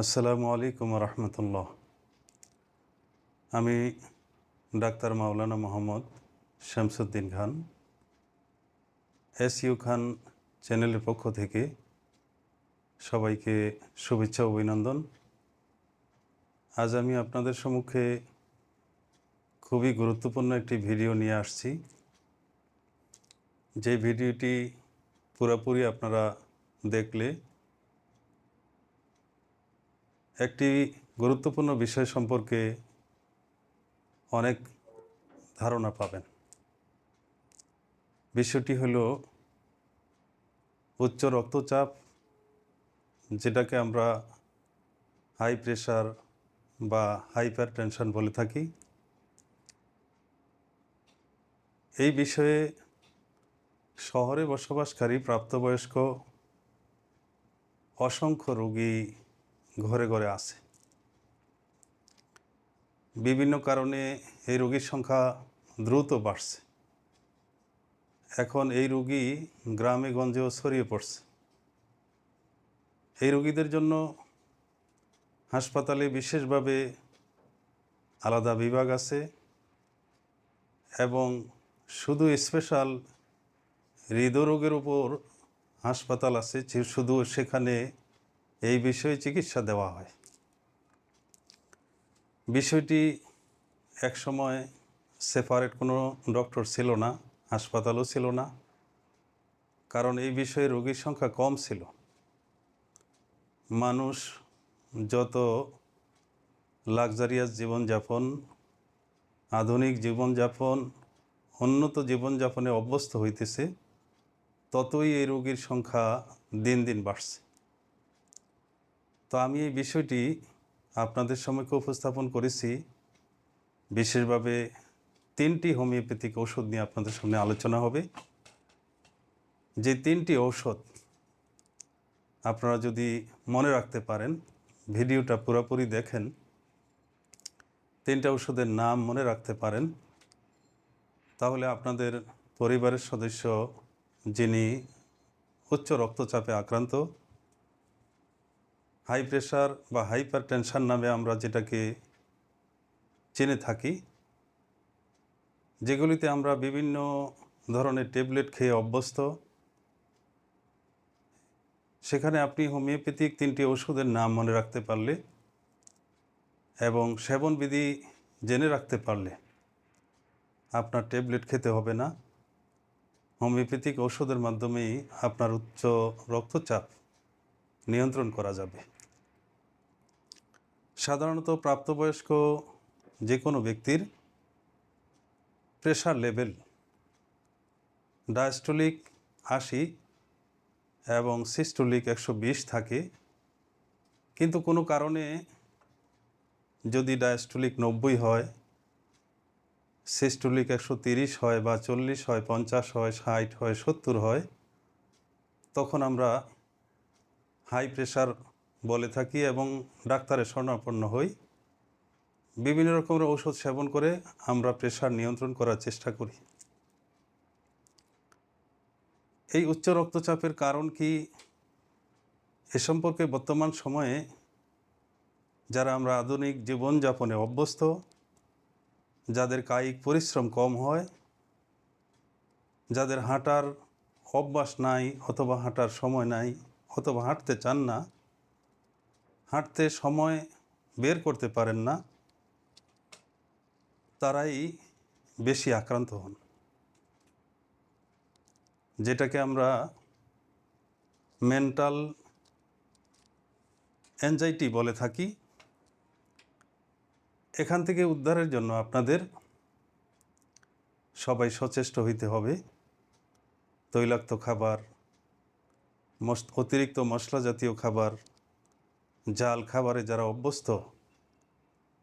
আসসালামু আলাইকুম রহমতুল্লাহ। আমি ডাক্তার মাওলানা মোহাম্মদ শামসুদ্দিন খান, এস ইউ খান চ্যানেলের পক্ষ থেকে সবাইকে শুভেচ্ছা, অভিনন্দন। আজ আমি আপনাদের সম্মুখে খুবই গুরুত্বপূর্ণ একটি ভিডিও নিয়ে আসছি। যে ভিডিওটি পুরোপুরি আপনারা দেখলে একটি গুরুত্বপূর্ণ বিষয় সম্পর্কে অনেক ধারণা পাবেন। বিষয়টি হলো উচ্চ রক্তচাপ, যেটাকে আমরা হাই প্রেশার বা হাইপার টেনশন বলে থাকি। এই বিষয়ে শহরে বসবাসকারী প্রাপ্তবয়স্ক অসংখ্য রোগী ঘরে ঘরে আছে। বিভিন্ন কারণে এই রোগীর সংখ্যা দ্রুত বাড়ছে। এখন এই রোগী গ্রামে, গঞ্জেও ছড়িয়ে পড়ছে। এই রোগীদের জন্য হাসপাতালে বিশেষভাবে আলাদা বিভাগ আছে এবং শুধু স্পেশাল হৃদরোগের উপর হাসপাতাল আছে শুধু সেখানে এই বিষয়ে চিকিৎসা দেওয়া হয়। বিষয়টি একসময় সেপারেট কোনো ডক্টর ছিল না, হাসপাতালও ছিল না, কারণ এই বিষয়ে রোগীর সংখ্যা কম ছিল। মানুষ যত লাক্সারিয়াস জীবনযাপন, আধুনিক জীবনযাপন, উন্নত জীবনযাপনে অভ্যস্ত হইতেছে, ততই এই রোগীর সংখ্যা দিন দিন বাড়ছে। তো আমি এই বিষয়টি আপনাদের সময়কে উপস্থাপন করেছি। বিশেষভাবে তিনটি হোমিওপ্যাথিক ঔষধ নিয়ে আপনাদের সামনে আলোচনা হবে। যে তিনটি ঔষধ আপনারা যদি মনে রাখতে পারেন, ভিডিওটা পুরোপুরি দেখেন, তিনটা ঔষধের নাম মনে রাখতে পারেন, তাহলে আপনাদের পরিবারের সদস্য যিনি উচ্চ রক্তচাপে আক্রান্ত হাই প্রেশার বা হাইপার টেনশন নামে আমরা যেটাকে চেনে থাকি, যেগুলিতে আমরা বিভিন্ন ধরনের ট্যাবলেট খেয়ে অভ্যস্ত। সেখানে আপনি হোমিওপ্যাথিক তিনটি ওষুধের নাম মনে রাখতে পারলে এবং সেবনবিধি জেনে রাখতে পারলে আপনার ট্যাবলেট খেতে হবে না। হোমিওপ্যাথিক ওষুধের মাধ্যমেই আপনার উচ্চ রক্তচাপ নিয়ন্ত্রণ করা যাবে। সাধারণত প্রাপ্তবয়স্ক যে কোনো ব্যক্তির প্রেশার লেভেল ডায়াস্টোলিক আশি এবং সিস্টোলিক একশো বিশ থাকে। কিন্তু কোনো কারণে যদি ডায়াস্টোলিক নব্বই হয় সিস্টোলিক একশো তিরিশ হয় বা চল্লিশ হয়, পঞ্চাশ হয়, ষাট হয়, সত্তর হয়, তখন আমরা হাই প্রেশার বলে থাকি এবং ডাক্তারের শরণাপন্ন হই। বিভিন্ন রকমের ঔষধ সেবন করে আমরা প্রেশার নিয়ন্ত্রণ করার চেষ্টা করি। এই উচ্চ রক্তচাপের কারণ কি? এ সম্পর্কে বর্তমান সময়ে যারা আমরা আধুনিক জীবনযাপনে অভ্যস্ত, যাদের কায়িক পরিশ্রম কম হয়, যাদের হাঁটার অভ্যাস নাই অথবা হাঁটার সময় নাই অথবা হাঁটতে চান না হাঁটতে সময় বের করতে পারেন না, তারাই বেশি আক্রান্ত হন। যেটাকে আমরা মেন্টাল অ্যাংজাইটি বলে থাকি। এখান থেকে উদ্ধারের জন্য আপনাদের সবাই সচেষ্ট হইতে হবে। তৈলাক্ত খাবার অতিরিক্ত মশলা জাতীয় খাবার জাল খাবারে যারা অভ্যস্ত,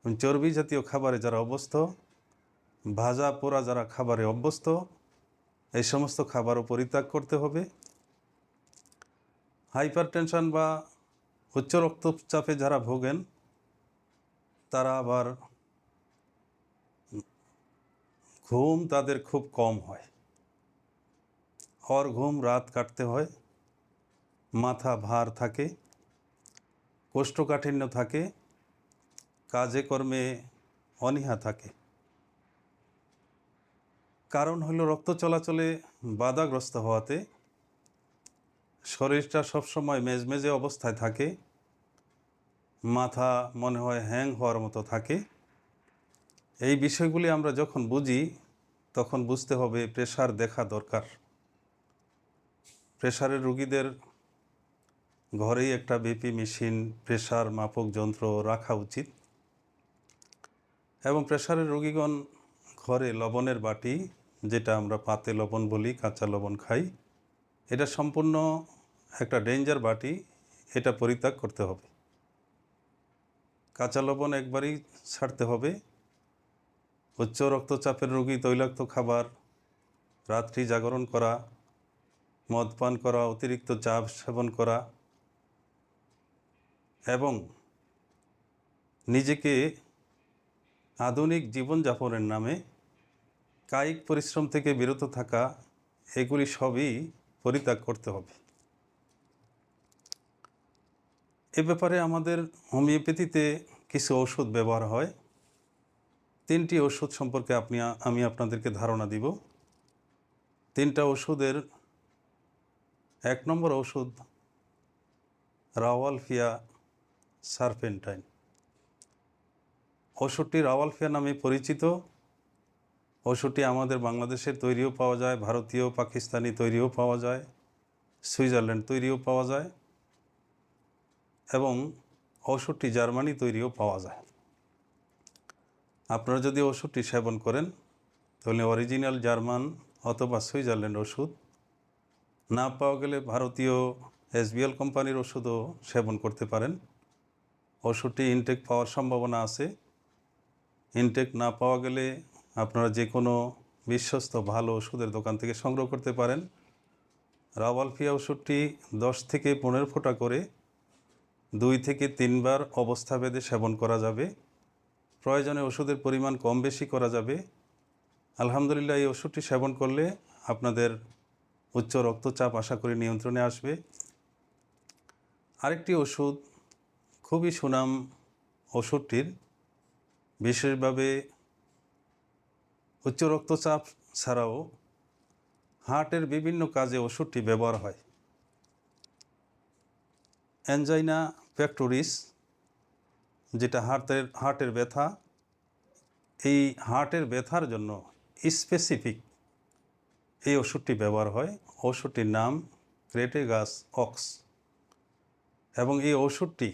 চর্বি জাতীয় খাবারে যারা অভ্যস্ত, ভাজা পোড়া যারা খাবারে অভ্যস্ত, এই সমস্ত খাবারও পরিত্যাগ করতে হবে। হাইপার টেনশন বা উচ্চ রক্তচাপে যারা ভোগেন, তারা আবার ঘুম তাদের খুব কম হয়। হর ঘুম রাত কাটতে হয়, মাথা ভার থাকে। কোষ্ঠকাঠিন্য থাকে, কাজে কর্মে অনীহা থাকে। কারণ হলো রক্ত চলাচলে বাধাগ্রস্ত হওয়াতে শরীরটা সবসময় মেজমেজে অবস্থায় থাকে, মাথা মনে হয় হ্যাং হওয়ার মতো থাকে। এই বিষয়গুলি আমরা যখন বুঝি, তখন বুঝতে হবে প্রেশার দেখা দরকার। প্রেশারের রুগীদের ঘরেই একটা বিপি মেশিন প্রেশার মাপক যন্ত্র রাখা উচিত। এবং প্রেশারের রোগীগণ ঘরে লবণের বাটি, যেটা আমরা পাতে লবণ বলি, কাঁচা লবণ খাই, এটা সম্পূর্ণ একটা ডেঞ্জার বাটি, এটা পরিত্যাগ করতে হবে। কাঁচা লবণ একবারই ছাড়তে হবে। উচ্চ রক্তচাপের রোগী, তৈলাক্ত খাবার, রাত্রি জাগরণ করা, মদ পান করা, অতিরিক্ত চাপ সেবন করা এবং নিজেকে আধুনিক জীবনযাপনের নামে কায়িক পরিশ্রম থেকে বিরত থাকা, এগুলি সবই পরিত্যাগ করতে হবে। এ ব্যাপারে আমাদের হোমিওপ্যাথিতে কিছু ওষুধ ব্যবহার হয়। তিনটি ওষুধ সম্পর্কে আপনি, আমি আপনাদেরকে ধারণা দিব। তিনটা ওষুধের, এক নম্বর ওষুধ রাওয়ালফিয়া সারপেন্টাইন। ওষুধটি রাওয়ালফিয়া নামে পরিচিত। ওষুধটি আমাদের বাংলাদেশের তৈরিও পাওয়া যায়, ভারতীয়, পাকিস্তানি তৈরিও পাওয়া যায়, সুইজারল্যান্ড তৈরিও পাওয়া যায় এবং ওষুধটি জার্মানি তৈরিও পাওয়া যায়। আপনারা যদি ওষুধটি সেবন করেন, তাহলে অরিজিনাল জার্মান অথবা সুইজারল্যান্ড ওষুধ না পাওয়া গেলে ভারতীয় এসবিএল কোম্পানির ওষুধও সেবন করতে পারেন। ওষুধটি ইনটেক পাওয়ার সম্ভাবনা আছে। ইনটেক না পাওয়া গেলে আপনারা যে কোনো বিশ্বস্ত ভালো ওষুধের দোকান থেকে সংগ্রহ করতে পারেন। রাওয়ালফিয়া ওষুধটি দশ থেকে পনেরো ফোঁটা করে দুই থেকে তিনবার অবস্থাভেদে সেবন করা যাবে। প্রয়োজনে ওষুধের পরিমাণ কম বেশি করা যাবে। আলহামদুলিল্লাহ এই ওষুধটি সেবন করলে আপনাদের উচ্চ রক্তচাপ আশা করি নিয়ন্ত্রণে আসবে। আরেকটি ওষুধ খুবই সুনাম ওষুধটির, বিশেষভাবে উচ্চ রক্তচাপ ছাড়াও হার্টের বিভিন্ন কাজে ওষুধটি ব্যবহার হয়। অ্যাঞ্জাইনা প্যাক্টোরিস যেটা হার্টের হার্টের ব্যথা, এই হার্টের ব্যথার জন্য স্পেসিফিক এই ওষুধটি ব্যবহার হয়। ওষুধটির নাম ক্রেটেগাস অক্স এবং এই ওষুধটি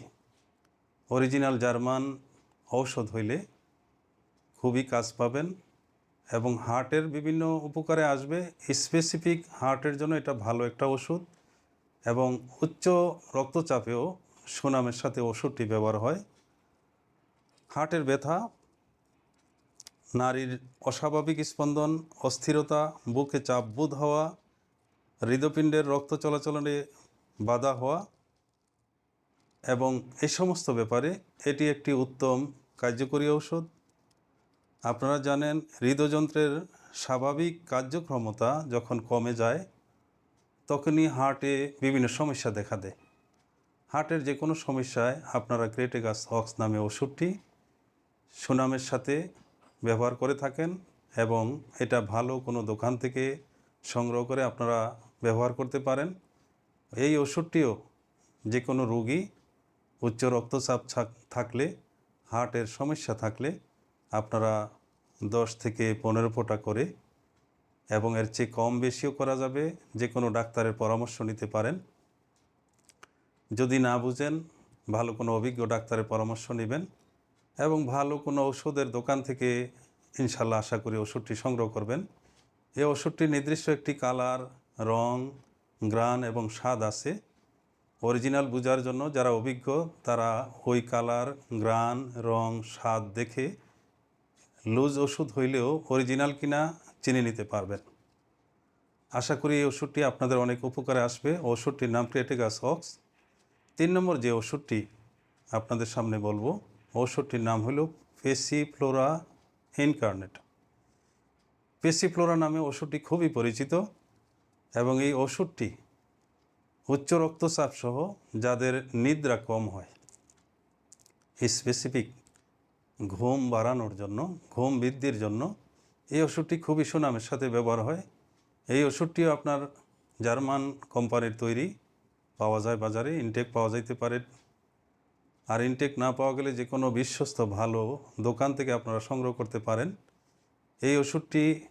অরিজিনাল জার্মান ঔষধ হইলে খুবই কাজ পাবেন এবং হার্টের বিভিন্ন উপকারে আসবে। স্পেসিফিক হার্টের জন্য এটা ভালো একটা ওষুধ এবং উচ্চ রক্তচাপেও সুনামের সাথে ওষুধটি ব্যবহার হয়। হার্টের ব্যথা, নারীর অস্বাভাবিক স্পন্দন, অস্থিরতা, বুকে চাপ বোধ হওয়া, হৃদপিণ্ডের রক্ত চলাচলে বাধা হওয়া এবং এই সমস্ত ব্যাপারে এটি একটি উত্তম কার্যকরী ঔষধ। আপনারা জানেন, হৃদযন্ত্রের স্বাভাবিক কার্যক্ষমতা যখন কমে যায়, তখনই হার্টে বিভিন্ন সমস্যা দেখা দেয়। হার্টের যে কোনো সমস্যায় আপনারা ক্রেটেগাস অক্স নামে ওষুধটি সুনামের সাথে ব্যবহার করে থাকেন এবং এটা ভালো কোনো দোকান থেকে সংগ্রহ করে আপনারা ব্যবহার করতে পারেন। এই ওষুধটিও যে কোনো রোগী উচ্চ রক্তচাপ থাক- থাকলে, হার্টের সমস্যা থাকলে আপনারা দশ থেকে পনেরো ফোঁটা করে এবং এর চেয়ে কম বেশিও করা যাবে, যে কোনো ডাক্তারের পরামর্শ নিতে পারেন। যদি না বুঝেন, ভালো কোনো অভিজ্ঞ ডাক্তারের পরামর্শ নেবেন এবং ভালো কোনো ওষুধের দোকান থেকে ইনশাল্লাহ আশা করি ওষুধটি সংগ্রহ করবেন। এই ওষুধটি নির্দিষ্ট একটি কালার, রং, গ্রান এবং স্বাদ আছে। অরিজিনাল বোঝার জন্য যারা অভিজ্ঞ, তারা ওই কালার, গ্রান, রং, স্বাদ দেখে লুজ ওষুধ হইলেও অরিজিনাল কিনা চিনে নিতে পারবেন। আশা করি এই ওষুধটি আপনাদের অনেক উপকারে আসবে। ওষুধটির নাম ক্রেটেগাস অক্স তিন নম্বর যে ওষুধটি আপনাদের সামনে বলব, ওষুধটির নাম হলো পেসিফ্লোরা ইনকার্নেট পেসি ফ্লোরা নামে ওষুধটি খুবই পরিচিত এবং এই ওষুধটি উচ্চ রক্তচাপ সহ যাদের নিদ্রা কম হয়। স্পেসিফিক ঘুম বাড়ানোর জন্য, ঘুম বৃদ্ধির জন্য এই ওষুধটি খুবই সুনামের সাথে ব্যবহার হয়। এই ওষুধটিও আপনার জার্মান কোম্পানির তৈরি। পাওয়া যায় বাজারে ইনটেক পাওয়া যাইতে পারে। আর ইনটেক না পাওয়া গেলে যে কোনো বিশ্বস্ত ভালো দোকান থেকে আপনারা সংগ্রহ করতে পারেন। এই ওষুধটি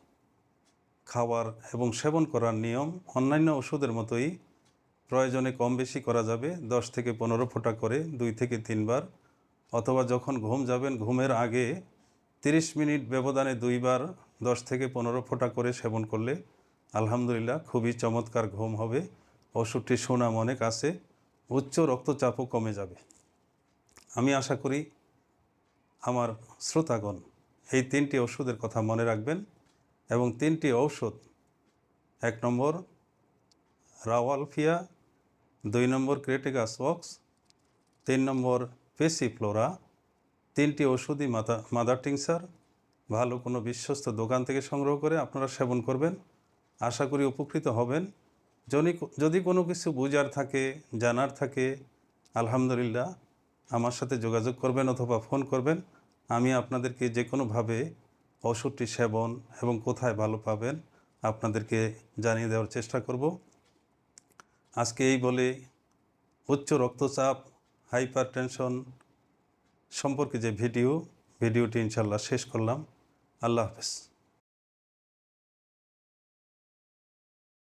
খাওয়ার এবং সেবন করার নিয়ম অন্যান্য ওষুধের মতোই প্রয়োজনে কম বেশি করা যাবে, দশ থেকে পনেরো ফোঁটা করে, দুই থেকে তিনবার। অথবা যখন ঘুম যাবেন, ঘুমের আগে তিরিশ মিনিট ব্যবধানে দুইবার দশ থেকে পনেরো ফোঁটা করে সেবন করলে আলহামদুলিল্লাহ খুবই চমৎকার ঘুম হবে। ওষুধটির সুনাম অনেক আছে, উচ্চ রক্তচাপও কমে যাবে। আমি আশা করি আমার শ্রোতাগণ এই তিনটি ওষুধের কথা মনে রাখবেন এবং তিনটি ঔষধ, এক নম্বর রাওয়ালফিয়া দুই নম্বর ক্রেটেগাস ওয়াক্স তিন নম্বর পেসিফ্লোরা, তিনটি ওষুধই মাথা, মাদার টিংসার, ভালো কোনো বিশ্বস্ত দোকান থেকে সংগ্রহ করে আপনারা সেবন করবেন। আশা করি উপকৃত হবেন। যদি যদি কোনো কিছু বুঝার থাকে, জানার থাকে, আলহামদুলিল্লাহ, আমার সাথে যোগাযোগ করবেন অথবা ফোন করবেন। আমি আপনাদেরকে যে কোনোভাবে ওষুধটি সেবন এবং কোথায় ভালো পাবেন আপনাদেরকে জানিয়ে দেওয়ার চেষ্টা করব। আজকে এই বলে, উচ্চ রক্তচাপ হাইপার টেনশন সম্পর্কে যে ভিডিও, ভিডিওটি ইনশাল্লাহ শেষ করলাম। আল্লাহ হাফেজ।